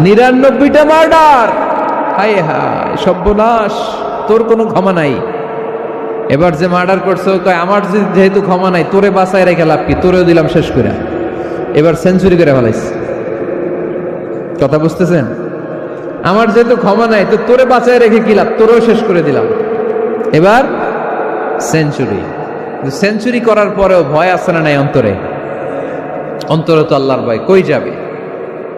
নিরানব্বইটা মার্ডার হায় হায়, সর্বনাশ, তোর কোনো ক্ষমা নাই। এবার যে মার্ডার করছে, কয়, আমার যেহেতু ক্ষমা নাই, তোরে বাঁচায় রেখে লাভ কি? তোরেও দিলাম শেষ করে এবার সেঞ্চুরি করে ফেলাইছে। কথা বুঝতেছেন? আমার যেহেতু ক্ষমা নাই, তো তোরে বাঁচায় রেখে কি লাভ? তোরেও শেষ করে দিলাম। এবার সেঞ্চুরি সেঞ্চুরি করার পরেও ভয় আছে না নাই অন্তরে? অন্তরে তো আল্লাহর ভয়। কই যাবে?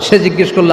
সে জিজ্ঞেস করল